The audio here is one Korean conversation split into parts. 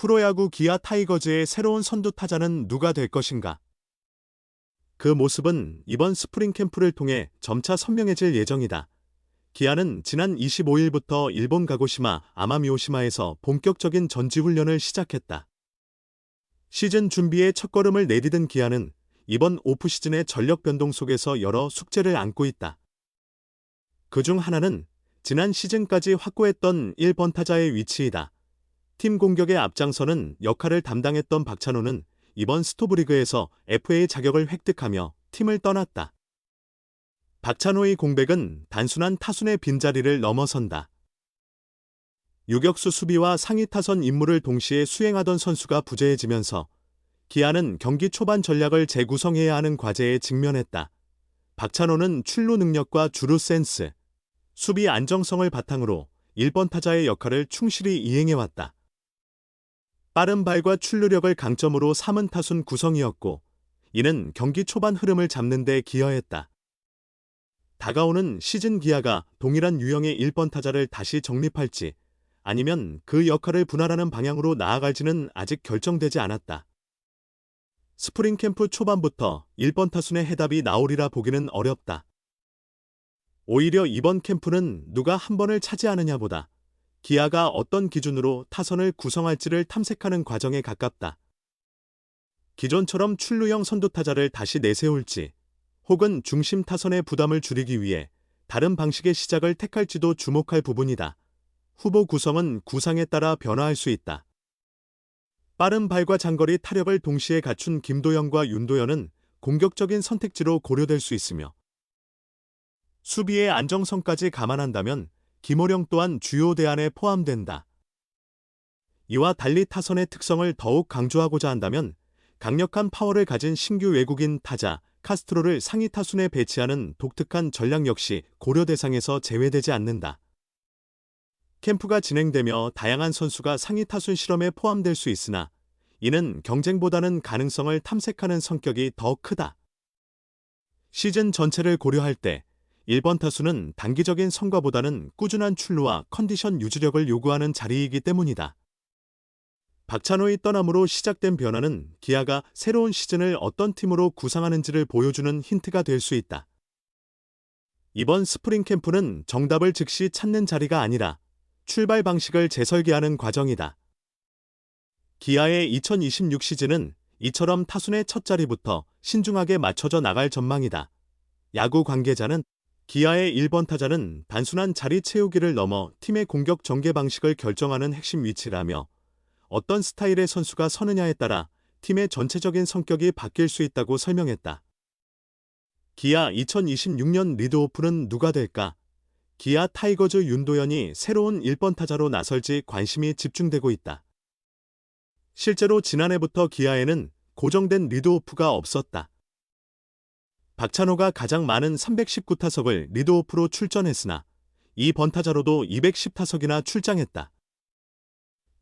프로야구 기아 타이거즈의 새로운 선두 타자는 누가 될 것인가? 그 모습은 이번 스프링 캠프를 통해 점차 선명해질 예정이다. 기아는 지난 25일부터 일본 가고시마 아마미오시마에서 본격적인 전지훈련을 시작했다. 시즌 준비에 첫걸음을 내디딘 기아는 이번 오프시즌의 전력 변동 속에서 여러 숙제를 안고 있다. 그 중 하나는 지난 시즌까지 확고했던 1번 타자의 위치이다. 팀 공격의 앞장서는 역할을 담당했던 박찬호는 이번 스토브리그에서 FA 자격을 획득하며 팀을 떠났다. 박찬호의 공백은 단순한 타순의 빈자리를 넘어선다. 유격수 수비와 상위 타선 임무를 동시에 수행하던 선수가 부재해지면서 기아는 경기 초반 전략을 재구성해야 하는 과제에 직면했다. 박찬호는 출루 능력과 주루 센스, 수비 안정성을 바탕으로 1번 타자의 역할을 충실히 이행해왔다. 빠른 발과 출루력을 강점으로 삼은 타순 구성이었고, 이는 경기 초반 흐름을 잡는 데 기여했다. 다가오는 시즌 기아가 동일한 유형의 1번 타자를 다시 정립할지, 아니면 그 역할을 분할하는 방향으로 나아갈지는 아직 결정되지 않았다. 스프링 캠프 초반부터 1번 타순의 해답이 나오리라 보기는 어렵다. 오히려 이번 캠프는 누가 한 번을 차지하느냐보다 기아가 어떤 기준으로 타선을 구성할지를 탐색하는 과정에 가깝다. 기존처럼 출루형 선두타자를 다시 내세울지, 혹은 중심 타선의 부담을 줄이기 위해 다른 방식의 시작을 택할지도 주목할 부분이다. 후보 구성은 구상에 따라 변화할 수 있다. 빠른 발과 장거리 타력을 동시에 갖춘 김도영과 윤도현은 공격적인 선택지로 고려될 수 있으며 수비의 안정성까지 감안한다면 김호령 또한 주요 대안에 포함된다. 이와 달리 타선의 특성을 더욱 강조하고자 한다면 강력한 파워를 가진 신규 외국인 타자 카스트로를 상위 타순에 배치하는 독특한 전략 역시 고려 대상에서 제외되지 않는다. 캠프가 진행되며 다양한 선수가 상위 타순 실험에 포함될 수 있으나 이는 경쟁보다는 가능성을 탐색하는 성격이 더 크다. 시즌 전체를 고려할 때 1번 타수는 단기적인 성과보다는 꾸준한 출루와 컨디션 유지력을 요구하는 자리이기 때문이다. 박찬호의 떠남으로 시작된 변화는 기아가 새로운 시즌을 어떤 팀으로 구상하는지를 보여주는 힌트가 될 수 있다. 이번 스프링 캠프는 정답을 즉시 찾는 자리가 아니라 출발 방식을 재설계하는 과정이다. 기아의 2026 시즌은 이처럼 타순의 첫 자리부터 신중하게 맞춰져 나갈 전망이다. 야구 관계자는 기아의 1번 타자는 단순한 자리 채우기를 넘어 팀의 공격 전개 방식을 결정하는 핵심 위치라며 어떤 스타일의 선수가 서느냐에 따라 팀의 전체적인 성격이 바뀔 수 있다고 설명했다. 기아 2026년 리드오프는 누가 될까? 기아 타이거즈 윤도현이 새로운 1번 타자로 나설지 관심이 집중되고 있다. 실제로 지난해부터 기아에는 고정된 리드오프가 없었다. 박찬호가 가장 많은 319타석을 리드오프로 출전했으나 이 번타자로도 210타석이나 출장했다.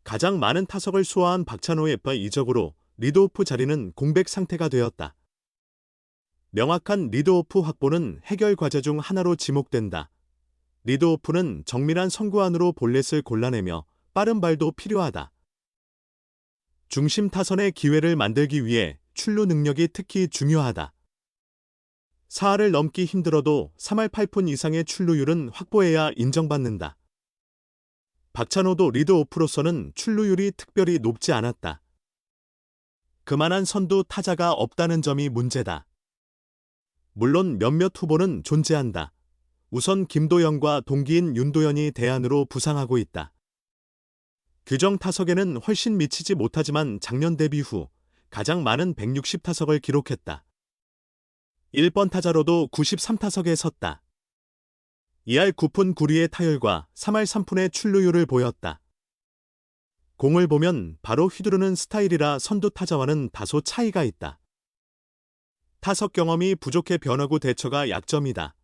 가장 많은 타석을 소화한 박찬호의 이적으로 리드오프 자리는 공백 상태가 되었다. 명확한 리드오프 확보는 해결 과제 중 하나로 지목된다. 리드오프는 정밀한 선구안으로 볼넷을 골라내며 빠른 발도 필요하다. 중심 타선의 기회를 만들기 위해 출루 능력이 특히 중요하다. 4할을 넘기 힘들어도 3할 8푼 이상의 출루율은 확보해야 인정받는다. 박찬호도 리드오프로서는 출루율이 특별히 높지 않았다. 그만한 선두 타자가 없다는 점이 문제다. 물론 몇몇 후보는 존재한다. 우선 김도영과 동기인 윤도현이 대안으로 부상하고 있다. 규정 타석에는 훨씬 미치지 못하지만 작년 데뷔 후 가장 많은 160 타석을 기록했다. 1번 타자로도 93타석에 섰다. 2할 9푼 9리의 타율과 3할 3푼의 출루율을 보였다. 공을 보면 바로 휘두르는 스타일이라 선두 타자와는 다소 차이가 있다. 타석 경험이 부족해 변화구 대처가 약점이다.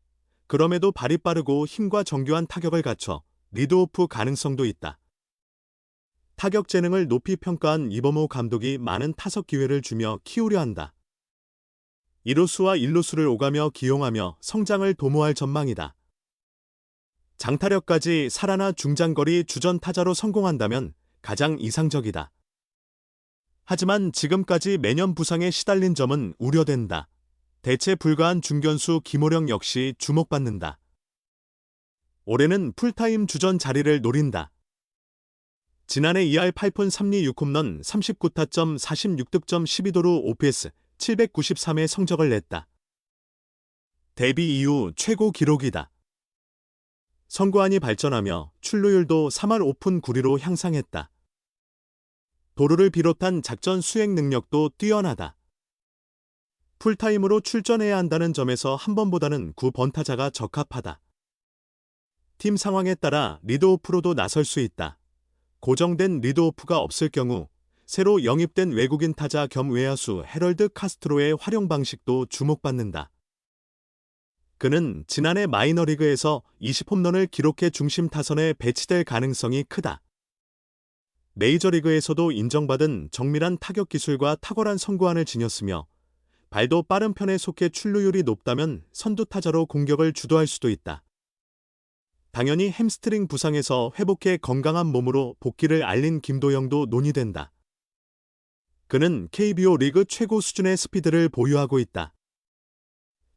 그럼에도 발이 빠르고 힘과 정교한 타격을 갖춰 리드오프 가능성도 있다. 타격 재능을 높이 평가한 이범호 감독이 많은 타석 기회를 주며 키우려 한다. 1루수와 1루수를 오가며 기용하며 성장을 도모할 전망이다. 장타력까지 살아나 중장거리 주전 타자로 성공한다면 가장 이상적이다. 하지만 지금까지 매년 부상에 시달린 점은 우려된다. 대체 불가한 중견수 김호령 역시 주목받는다. 올해는 풀타임 주전 자리를 노린다. 지난해 2할 8푼 3리 6홈런 39타점 46득점 12도루 OPS 793의 성적을 냈다. 데뷔 이후 최고 기록이다. 선구안이 발전하며 출루율도 3할 오픈 9리로 향상했다. 도루를 비롯한 작전 수행 능력도 뛰어나다. 풀타임으로 출전해야 한다는 점에서 한 번보다는 9번 타자가 적합하다. 팀 상황에 따라 리드오프로도 나설 수 있다. 고정된 리드오프가 없을 경우 새로 영입된 외국인 타자 겸 외야수 헤럴드 카스트로의 활용 방식도 주목받는다. 그는 지난해 마이너리그에서 20홈런을 기록해 중심 타선에 배치될 가능성이 크다. 메이저리그에서도 인정받은 정밀한 타격 기술과 탁월한 선구안을 지녔으며 발도 빠른 편에 속해 출루율이 높다면 선두 타자로 공격을 주도할 수도 있다. 당연히 햄스트링 부상에서 회복해 건강한 몸으로 복귀를 알린 김도영도 논의된다. 그는 KBO 리그 최고 수준의 스피드를 보유하고 있다.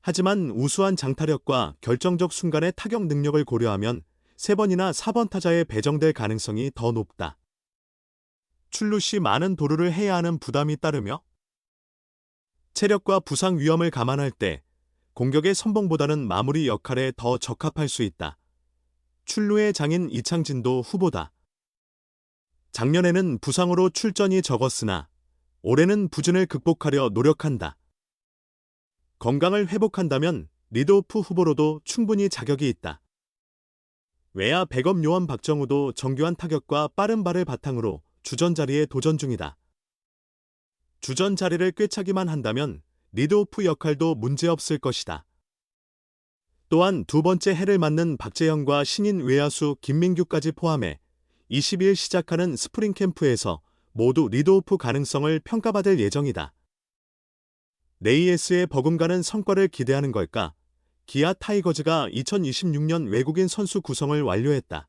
하지만 우수한 장타력과 결정적 순간의 타격 능력을 고려하면 3번이나 4번 타자에 배정될 가능성이 더 높다. 출루 시 많은 도루를 해야 하는 부담이 따르며 체력과 부상 위험을 감안할 때 공격의 선봉보다는 마무리 역할에 더 적합할 수 있다. 출루의 장인 이창진도 후보다. 작년에는 부상으로 출전이 적었으나 올해는 부진을 극복하려 노력한다. 건강을 회복한다면 리드오프 후보로도 충분히 자격이 있다. 외야 백업 요원 박정우도 정교한 타격과 빠른 발을 바탕으로 주전 자리에 도전 중이다. 주전 자리를 꿰차기만 한다면 리드오프 역할도 문제없을 것이다. 또한 두 번째 해를 맞는 박재영과 신인 외야수 김민규까지 포함해 20일 시작하는 스프링 캠프에서 모두 리드오프 가능성을 평가받을 예정이다. 레이에스의 버금가는 성과를 기대하는 걸까? 기아 타이거즈가 2026년 외국인 선수 구성을 완료했다.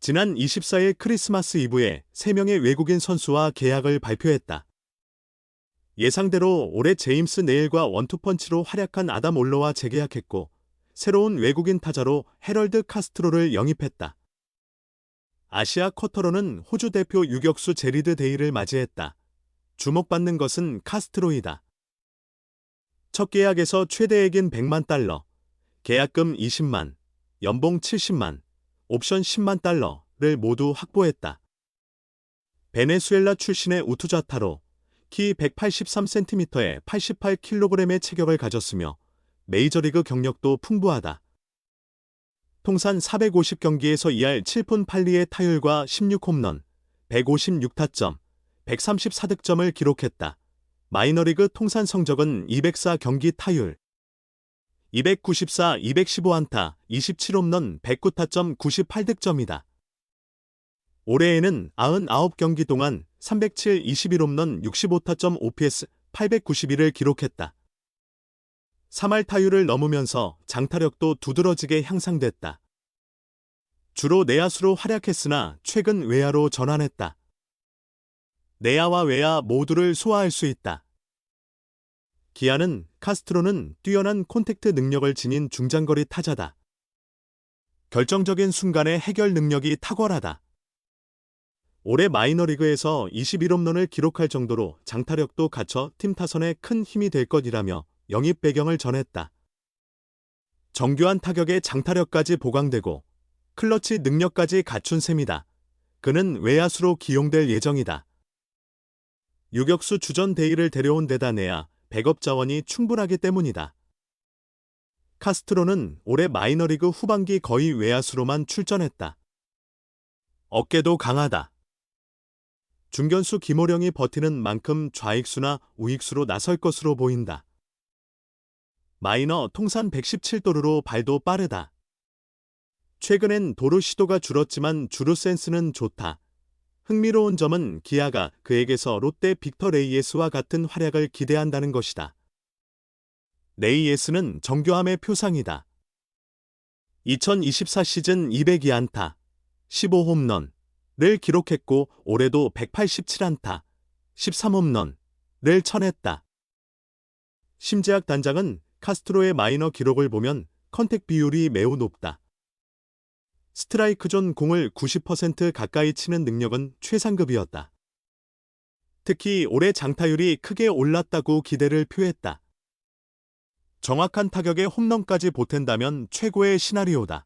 지난 24일 크리스마스 이브에 3명의 외국인 선수와 계약을 발표했다. 예상대로 올해 제임스 네일과 원투펀치로 활약한 아담 올로와 재계약했고 새로운 외국인 타자로 헤럴드 카스트로를 영입했다. 아시아 쿼터로는 호주 대표 유격수 제리드 데이를 맞이했다. 주목받는 것은 카스트로이다. 첫 계약에서 최대액인 100만 달러, 계약금 20만, 연봉 70만, 옵션 10만 달러를 모두 확보했다. 베네수엘라 출신의 우투자타로 키 183cm에 88kg의 체격을 가졌으며 메이저리그 경력도 풍부하다. 통산 450경기에서 2할 7푼 8리의 타율과 16홈런, 156타점, 134득점을 기록했다. 마이너리그 통산 성적은 204 경기 타율, 294, 215안타, 27홈런, 109타점, 98득점이다. 올해에는 99경기 동안 307, 21홈런, 65타점, OPS 891을 기록했다. 3할 타율을 넘으면서 장타력도 두드러지게 향상됐다. 주로 내야수로 활약했으나 최근 외야로 전환했다. 내야와 외야 모두를 소화할 수 있다. 기아는 카스트로는 뛰어난 콘택트 능력을 지닌 중장거리 타자다. 결정적인 순간의 해결 능력이 탁월하다. 올해 마이너리그에서 21홈런을 기록할 정도로 장타력도 갖춰 팀 타선에 큰 힘이 될 것이라며 영입 배경을 전했다. 정교한 타격에 장타력까지 보강되고 클러치 능력까지 갖춘 셈이다. 그는 외야수로 기용될 예정이다. 유격수 주전 대의를 데려온 데다 내야 백업 자원이 충분하기 때문이다. 카스트로는 올해 마이너리그 후반기 거의 외야수로만 출전했다. 어깨도 강하다. 중견수 김호령이 버티는 만큼 좌익수나 우익수로 나설 것으로 보인다. 마이너 통산 117도루로 발도 빠르다. 최근엔 도루 시도가 줄었지만 주루 센스는 좋다. 흥미로운 점은 기아가 그에게서 롯데 빅터 레이에스와 같은 활약을 기대한다는 것이다. 레이에스는 정교함의 표상이다. 2024 시즌 202안타, 15홈런을 기록했고 올해도 187안타, 13홈런을 쳐냈다. 심재학 단장은 카스트로의 마이너 기록을 보면 컨택 비율이 매우 높다. 스트라이크 존 공을 90% 가까이 치는 능력은 최상급이었다. 특히 올해 장타율이 크게 올랐다고 기대를 표했다. 정확한 타격에 홈런까지 보탠다면 최고의 시나리오다.